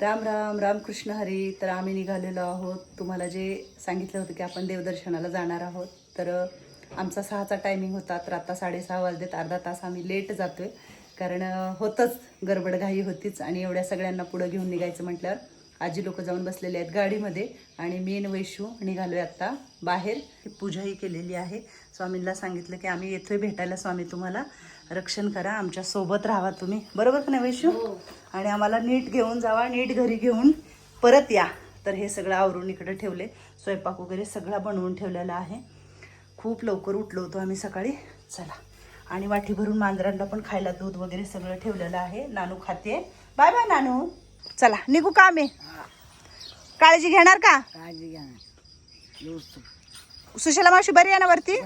राम राम रामकृष्ण हरी तर आम्ही निघालेलो आहोत. तुम्हाला जे सांगितलं होतं की आपण देवदर्शनाला जाणार आहोत तर आमचा सहाचा टायमिंग होता तर आता साडेसहा वाजलेत अर्धा तास आम्ही लेट जातोय. कारण होतंच गडबडघाई होतीच आणि एवढ्या सगळ्यांना पुढं घेऊन निघायचं म्हटल्यावर आजी लोक जाऊन बसलेले आहेत गाडीमध्ये आणि मी आणि वैशू निघालोय आत्ता बाहेर. पूजाही केलेली आहे. स्वामींना सांगितलं की आम्ही येतोय भेटायला स्वामी तुम्हाला. रक्षण करा आमच्यासोबत राहा तुम्ही. बरोबर का नाही वैशू? आणि आम्हाला नीट घेऊन जावा नीट घरी घेऊन परत या. तर हे सगळं आवरून इकडे ठेवले. स्वयंपाक वगैरे सगळा बनवून ठेवलेला आहे. खूप लवकर उठलो होतो आम्ही सकाळी. चला. आणि वाटी भरून मांजरांना पण खायला दूध वगैरे सगळं ठेवलेलं आहे. नानू खाते. Bye bye Nanu. चला निघू का आम्ही? काळजी घेणार का? काळजी व्यवस्थित सुशला मावशी बरी आहे ना वरती?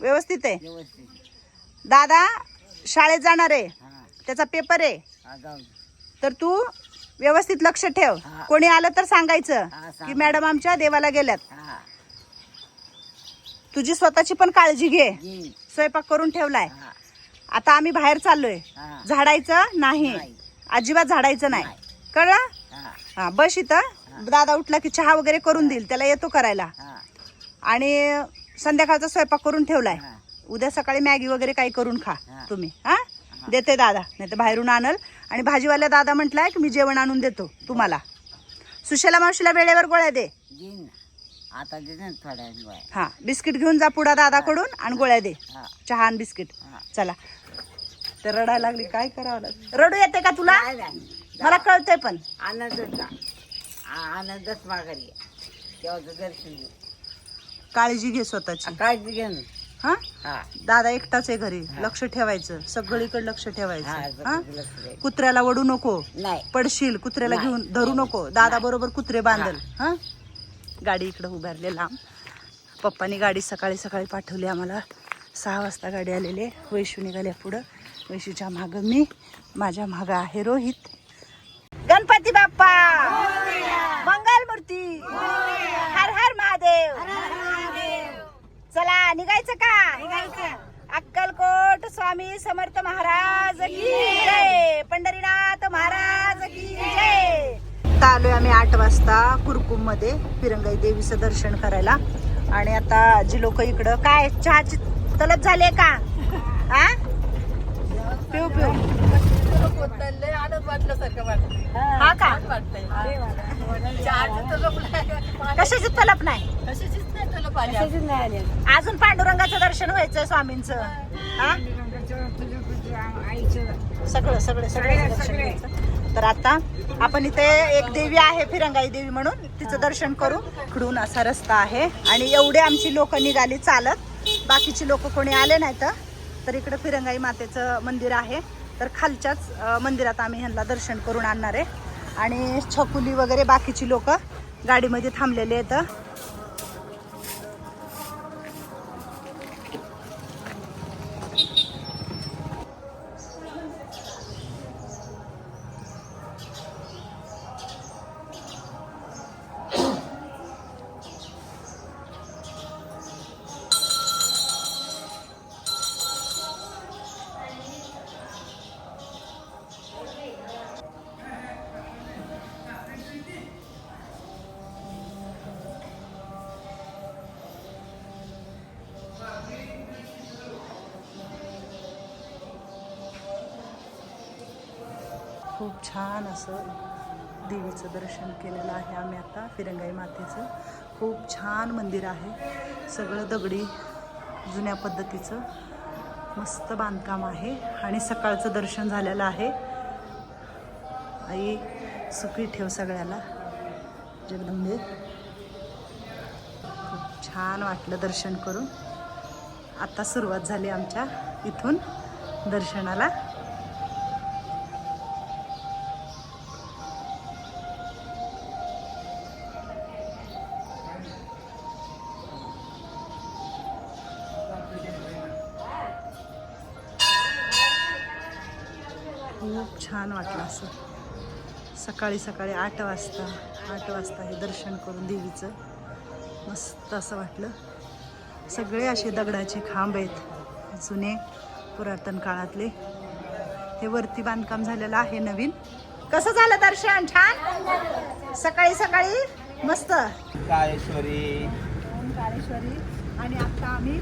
व्यवस्थित आहे. व्यवस्थित दादा शाळेत जाणार आहे. त्याचा पेपर आहे. तर तू व्यवस्थित लक्ष ठेव. कोणी आलं तर सांगायचं सांग. की मॅडम आमच्या देवाला गेल्यात. तुझी स्वतःची पण काळजी घे. स्वयंपाक करून ठेवलाय. आता आम्ही बाहेर चाललोय. झाडायचं नाही. अजिबात झाडायचं नाही. कळलं? हा. बस इथं. दादा उठला की चहा वगैरे करून देईल. त्याला येतो करायला. आणि संध्याकाळचा स्वयंपाक करून ठेवलाय. उद्या सकाळी मॅगी वगैरे काही करून खा. तुम्ही हा? देते दादा नाही तर बाहेरून आणल. आणि भाजीवाल्या दादा म्हटलाय की मी जेवण आणून देतो तुम्हाला. सुशेला मावशीला वेळेवर गोळ्या दे. आता गोळ्या. हा बिस्किट घेऊन जा पुढा दादाकडून आणि गोळ्या दे. चहा आणि बिस्किट. चला. तर रडायला लागली काय करावं लागलं? रडू येते का तुला. मला कळतंय पण. आनंदच जा. आ- आनंदच माघारी. काळजी घे स्वतःची. काळजी घे हा? हा. दादा एकटाच आहे घरी. लक्ष ठेवायचं. सगळीकडे लक्ष ठेवायचं. हा. कुत्र्याला वडू नको. नाही. पडशील कुत्र्याला. घेऊन धरू नको. दादा बरोबर कुत्रे बांधल. हा. गाडी इकडं उभारले लांब पप्पानी गाडी सकाळी सकाळी पाठवली आम्हाला. सहा वाजता गाडी आलेली. वैशू निघाल्या पुढं. वैशूच्या मागं मी. माझ्या मागं आहे रोहित गणपती बाप्पा मंगल मूर्ती हर हर महादेव चला निघायचं का अक्कलकोट स्वामी समर्थ महाराज की जय. पंढरीनाथ महाराज की जय. आलोय आम्ही आठ वाजता कुरकुममध्ये फिरंगाई देवीचं दर्शन करायला. आणि आता जी लोक इकडं काय? चहाची तलब झाली का? पिऊ पिऊ. हा का? कशाची तलप नाही? अजून पांडुरंगाचं दर्शन व्हायचं स्वामींचं. हा? सगळं सगळं सगळं दर्शन घ्यायचं तर आता आपण इथे एक देवी आहे फिरंगाई देवी म्हणून. तिचं दर्शन करू. इकडून असा रस्ता आहे. आणि एवढे आमची लोक निघाली चालत. बाकीची लोक कोणी आले नाहीत. तर इकडे फिरंगाई मातेचं मंदिर आहे. तर खालच्याच मंदिरात आम्ही ह्यांना दर्शन करून आणणार आहे. आणि छकुली वगैरे बाकीची लोक गाडीमध्ये थांबलेले आहेत. खूप छान असं देवीचं दर्शन केलेलं आहे आम्ही आता फिरंगाई मातेचं. खूप छान मंदिर आहे. सगळं दगडी जुन्या पद्धतीचं मस्त बांधकाम आहे. आणि सकाळचं दर्शन झालेलं आहे. आई सुखी ठेव सगळ्याला. जगदंबे. खूप छान वाटलं दर्शन करून. आता सुरुवात झाली आमच्या इथून दर्शनाला. छान वाटलं असं. सकाळी सकाळी आठ वाजता आठ वाजता हे दर्शन करून देवीचं मस्त असं वाटलं. सगळे असे दगडाचे खांब आहेत जुने पुरातन काळातले. हे वरती बांधकाम झालेलं आहे नवीन. कसं झालं दर्शन? छान? सकाळी सकाळी मस्त. काळेश्वरी. काळेश्वरी. आणि आता आम्ही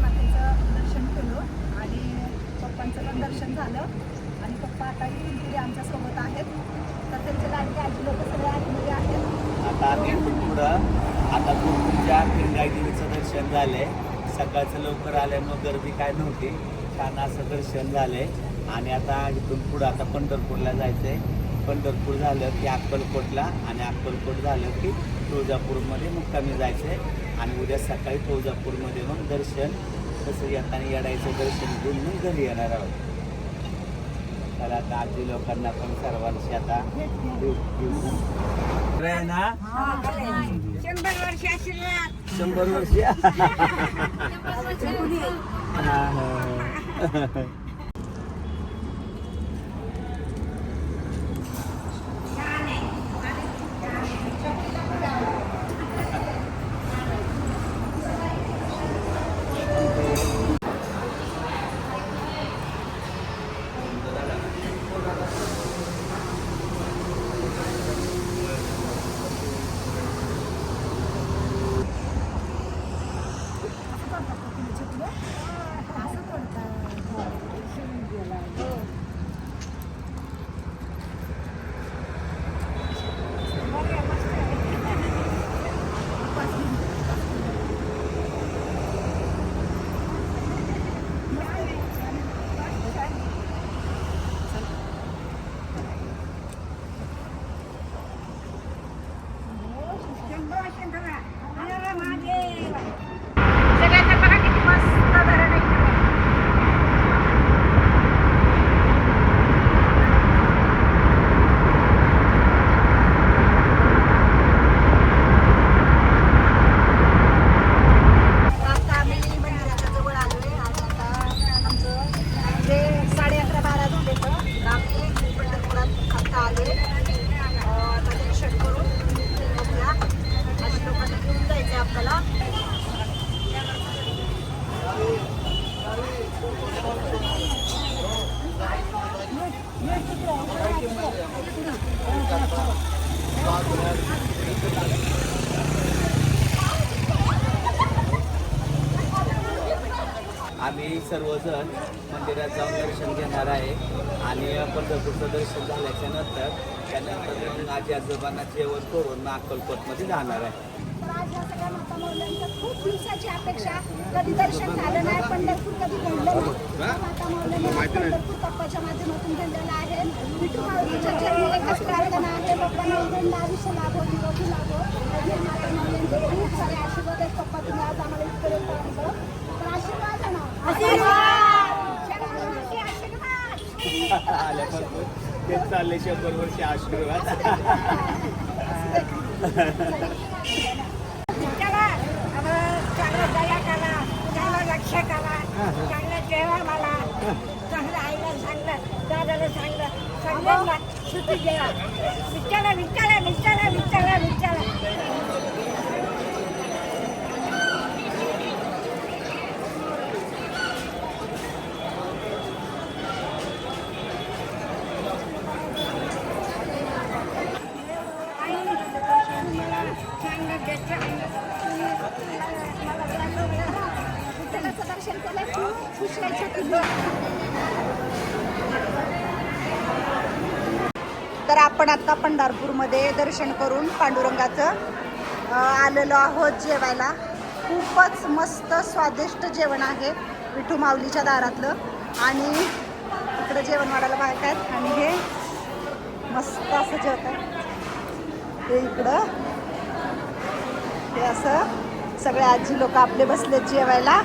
मातेचं पप्पांचं पण दर्शन झालं. आणि पप्पा आता इथून पुढे आहेत. तर त्यांचे लाडके आजी लोक सगळे आतमध्ये आहेत. आता पुढं आता तुमच्या पिंगाई देवीचं दर्शन झालंय. सकाळचं लवकर आल्यामुळं गर्दी काय नव्हती छान असं दर्शन झालंय. आणि आता इथून पुढं आता पंढरपूरला जायचं आहे पंढरपूर झालं की अक्कलकोटला आणि अक्कलकोट झालं की तुळजापूरमध्ये मुक्कामी जायचं आहे आणि उद्या सकाळी तुळजापूरमध्ये मग दर्शन कसं येताना येडायचं दर्शन घेऊन मग घरी येणार आहोत. तर आता आजी लोकांना पण सर्वांशी आता आहे ना शंभर वर्ष शंभर वर्ष? हा, हा. सर्वजण मंदिरात जाऊन दर्शन घेणार आहे. आणि पंढरपूरचं दर्शन झाल्याच्यानंतर त्यानंतर मग आजी आजोबांना जेवण करून मग अक्कलकोटमध्ये जाणार आहे. सगळ्या माता खूप दिवसाची अपेक्षा. कधी दर्शन झालं नाही पंढरपूर कधी घडलं नाही. त्या माता माऊल्यांनी आज पंढरपूर पप्पाच्या माध्यमातून घडलेलं आहे. विठू माऊलीच्या चरणी एकच प्रार्थना आहे बाप्पांना उदंड आयुष्य लाभो निरोगी लाभो. हे माता माऊल्यांचे खूप सारे आशीर्वाद आहेत. पप्पा तुम्ही आज आम्हाला इथपर्यंत आणलं तर आशीर्वाद आहे ना आशीर्वाद शंभरावरती आशीर्वाद आल्यापासून तेच चालले शंभर वर्ष आशीर्वाद चांगलं लक्ष करा चांगलं जेवा मला चांगलं आईला चांगलं दादाला चांगलं सगळ्यांना सुट्टी जेवा विचारा विचारा विचारा विचारा विचारा खूप खुश तुम्ही तर आपण आता पंढरपूरमध्ये दर्शन करून पांडुरंगाचं आलेलो आहोत जेवायला. खूपच मस्त स्वादिष्ट जेवण आहे विठू माऊलीच्या दारातलं. आणि इकडं जेवण वाढायला बायक आहेत. आणि हे मस्त असं जेवत आहे हे इकडं. हे असं सगळे आजी लोक आपले बसलेत जेवायला.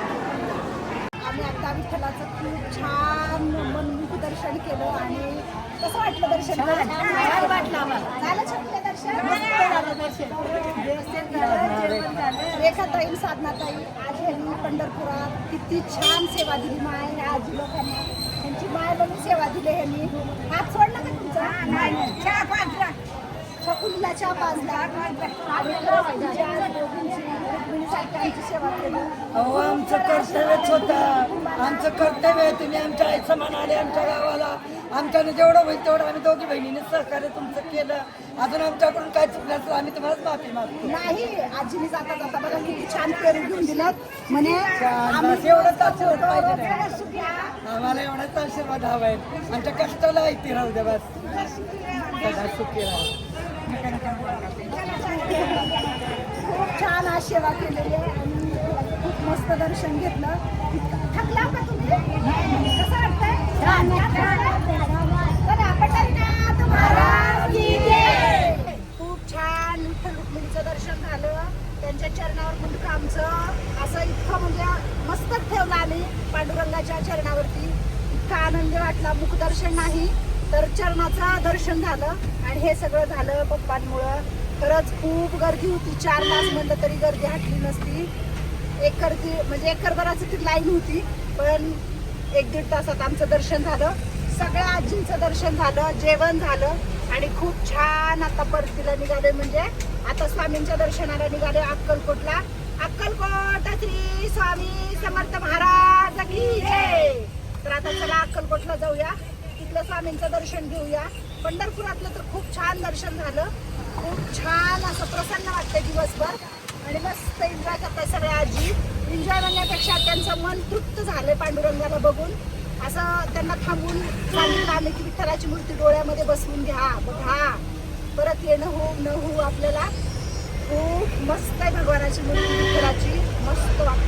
आता विठ्ठलाचं खूप छान मनमुख दर्शन केलं आणि कसं वाटलं दर्शन? वाटलं आम्हाला. झालं छान दर्शन? रेखाताई साधनाताई आज ह्यांनी पंढरपुरात किती छान सेवा दिली. माय आजी लोकांना. त्यांची माय म्हणून सेवा दिली ह्यांनी हात सोडला का तुमचा? आमची सेवा केली. अहो आमचं कर्तव्यच होतं. आमचं कर्तव्य आहे तुम्ही आमच्या आईचं म्हणाले आमच्या गावाला. आमच्यानं जेवढं होईल तेवढं आम्ही दोघी बहिणीने सहकार्य तुमचं केलं. अजून आमच्याकडून काय चुकलं असेल आम्ही तुम्हालाच माफी मागतो. नाही आजीने जाता जाता बघा किती छान पेरू घेऊन दिलं. म्हणे बस एवढंच आशीर्वाद पाहिजे नाही. आम्हाला एवढाच आशीर्वाद हवा आहे आमच्या कष्टाला ऐकती राहू द्या बस. सुखी राहा खूप छान आज सेवा केलेली आहे आणि खूप मस्त दर्शन घेतलं. थकला का तुम्ही? कसं वाटतंय? खूप छान विठ्ठल रुक्मिणीचं दर्शन झालं. त्यांच्या चरणावर मुंडकं आमचं. असं इतकं म्हणजे मस्तक ठेवलं आम्ही पांडुरंगाच्या चरणावरती. इतका आनंद वाटला. मुखदर्शन नाही. तर चरणाचं दर्शन झालं आणि हे सगळं झालं पप्पांमुळं. खरंच खूप गर्दी होती. चार तास म्हणलं तरी गर्दी हटली नसती. एक गर्दी म्हणजे एकरभराची ती लाईन होती पण एक दीड तासात आमचं दर्शन झालं. सगळ्या आजींचं दर्शन झालं जेवण झालं आणि खूप छान आता परतीला निघाले म्हणजे आता स्वामींच्या दर्शनाला निघाले अक्कलकोटला. अक्कलकोट श्री स्वामी समर्थ महाराज की तर आता चला अक्कलकोटला जाऊया. तिथलं स्वामींचं दर्शन घेऊया. पंढरपुरातलं तर खूप छान दर्शन झालं. खूप छान असं प्रसन्न वाटतं दिवसभर. आणि मस्त एन्जॉय करतात सगळ्या आजी. एन्जॉय म्हणण्यापेक्षा त्यांचं मन तृप्त झालंय पांडुरंगाला बघून. असं त्यांना थांबून सांगितलं आम्ही की विठ्ठलाची मूर्ती डोळ्यामध्ये बसवून घ्या. बघा. परत येणं हो न हो आपल्याला. खूप मस्त आहे भगवानाची मूर्ती विठ्ठलाची. मस्त वाटते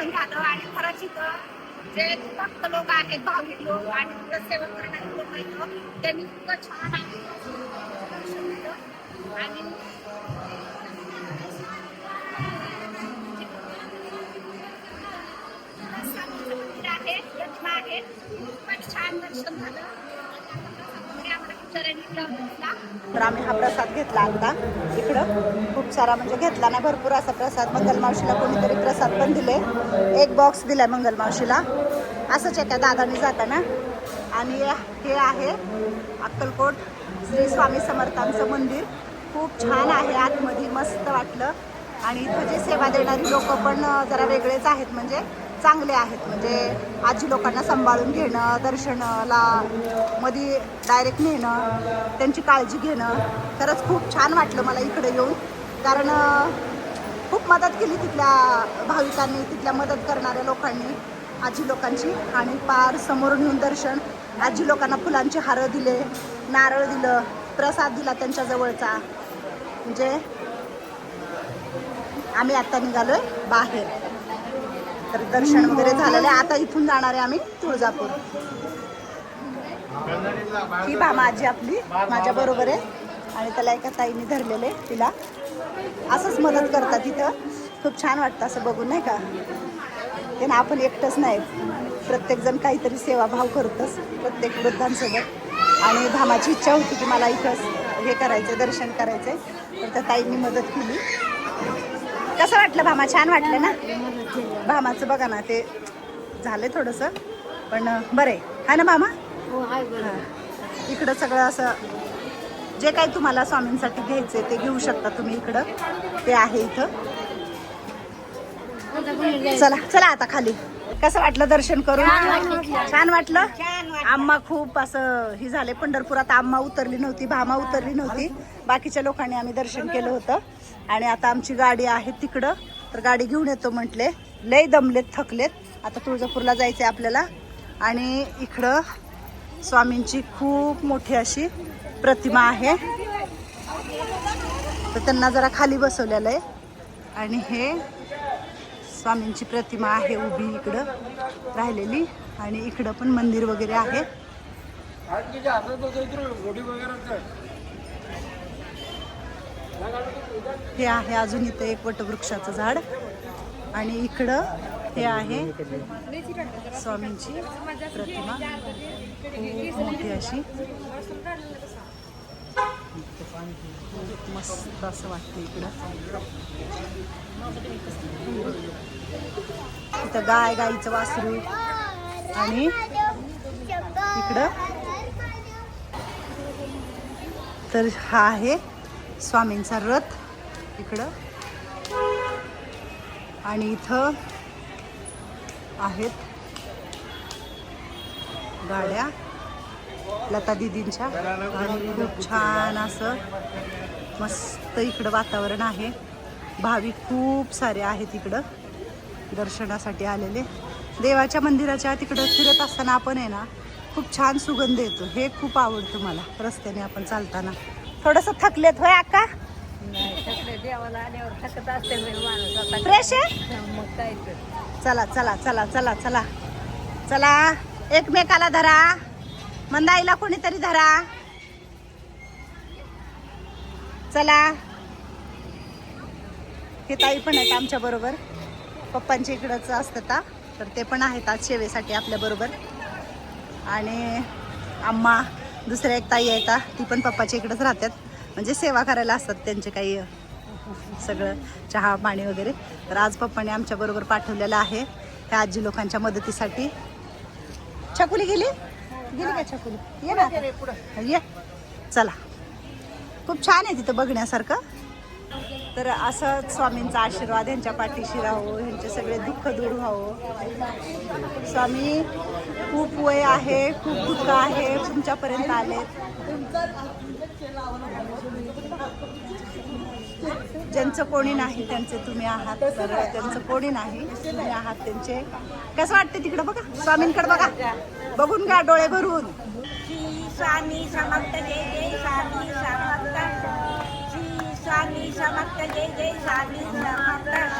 दर्शन झालं आणि खरंच इथं जे भक्त लोक आहेत भाविक लोक आणि तिथं सेवा करणारे लोक आहेत त्यांनी इतकं छान आहे दर्शन दिलं. आणि आहे यज्ञ आहे खूपच छान दर्शन झालं आणि आम्हाला विचारायला लावला तर आम्ही हा प्रसाद घेतला आता. इकडं खूप सारा म्हणजे घेतला नाही भरपूर असा प्रसाद. मंगलमावशीला कोणीतरी प्रसाद पण दिले. एक बॉक्स दिला मंगलमावशीला असंच एका दादानी जाताना. आणि हे आहे अक्कलकोट श्री स्वामी समर्थांचं मंदिर. खूप छान आहे आतमध्ये मस्त वाटलं. आणि इथं जे सेवा देणारी लोक पण जरा वेगळेच आहेत म्हणजे. चांगले आहेत. म्हणजे आजी लोकांना सांभाळून घेणं दर्शनाला मध्ये डायरेक्ट नेणं त्यांची काळजी घेणं खरंच खूप छान वाटलं मला इकडे येऊन. कारण खूप मदत केली तिथल्या भाविकांनी तिथल्या मदत करणाऱ्या लोकांनी आजी लोकांची. आणि पार समोरून येऊन दर्शन. आजी लोकांना फुलांचे हारं दिले नारळ दिलं प्रसाद दिला त्यांच्या जवळचा. म्हणजे आम्ही आता निघालोय बाहेर. तर दर्शन वगैरे झालेलं आहे. आता इथून जाणार आहे आम्ही तुळजापूर. ही भामा आजी आपली माझ्या बरोबर आहे. आणि त्याला एका ताईने धरलेले तिला. असंच मदत करतात तिथं खूप छान वाटतं असं बघून नाही का? ते ना आपण एकटंच नाही. प्रत्येकजण काहीतरी सेवाभाव करतच प्रत्येक वृद्धांसोबत. आणि भामाची इच्छा होती की मला इथंच हे करायचं दर्शन करायचं तर त्या ताईंनी मदत केली. कसं वाटलं भामा? छान वाटलं ना? भामाचं बघा ना ते झालं थोडंसं पण बरं आहे. हा ना भामा? हां. इकडं सगळं असं जे काही तुम्हाला स्वामींसाठी घ्यायचे ते घेऊ शकता तुम्ही इकडं. ते आहे इथं. चला चला आता खाली. कसं वाटलं दर्शन करून? छान वाटलं छान वाटलं. आम्हा खूप असं ही झाले पंढरपुरात आम्हा उतरली नव्हती भामा उतरली नव्हती. बाकीच्या लोकांनी आम्ही दर्शन केलं होतं. आणि आता आमची गाडी आहे तिकडं. तर गाडी घेऊन येतो म्हटले. लय दमलेत थकलेत. आता तुळजापूरला जायचंय आपल्याला. आणि इकडं स्वामींची खूप मोठी अशी प्रतिमा आहे. तर त्यांना जरा खाली बसवलेलं आहे. आणि हे स्वामींची प्रतिमा आहे उभी इकडं राहिलेली. आणि इकडं पण मंदिर वगैरे आहे. हे आहे अजून इथं एक वटवृक्षाचं झाड. आणि इकडं हे आहे स्वामींची प्रतिमा. खूप मोठी अशी. मस्त असं वाटतं इकडं. इथं गाय गाईचं वासरू. आणि इकडं. तर हा आहे स्वामींचा रथ इकडं. आणि इथं आहेत गाड्या लता दिदींच्या. आणि खूप छान असं मस्त इकडं वातावरण आहे. भाविक खूप सारे आहेत इकडं दर्शनासाठी आलेले. देवाच्या मंदिराच्या तिकडं फिरत असताना आपण आहे ना खूप छान सुगंध येतो. हे खूप आवडतं मला रस्त्याने आपण चालताना. थोडंसं थकलेत होय अक्का फ्रेश आहे. चला चला चला चला चला. चला एकमेकाला धरा. मंदाईला कोणीतरी धरा. चला. हे ताई पण आहेत आमच्या बरोबर. पप्पांच्या इकडंच असतं ता. तर ते पण आहेत आज सेवेसाठी आपल्या बरोबर. आणि आम्हा दुसऱ्या एक ताई येता ती पण पप्पाच्या इकडंच राहतात. म्हणजे सेवा करायला असतात त्यांचे काही सगळं चहा पाणी वगैरे. तर आज पप्पाने आमच्या बरोबर पाठवलेलं आहे ह्या आजी लोकांच्या मदतीसाठी. छकुली गेली? गेली का छकुली? ये ना. ये. चला. खूप छान आहे तिथं बघण्यासारखं. तर असं स्वामींचा आशीर्वाद यांच्या पाठीशी राहो ह्यांचे सगळे दुःख दूर व्हावं. स्वामी खूप वय आहे खूप दुःख आहे तुमच्यापर्यंत आले ज्यांचं कोणी नाही त्यांचे तुम्ही आहात तर त्यांचं कोणी नाही तुम्ही आहात त्यांचे. कसं वाटतं तिकडं बघा स्वामींकडे बघा. बघून घ्या डोळे भरून. स्वामी जय जय स्वामी. स्वामी समर्थ जय जय स्वामी समर्थ.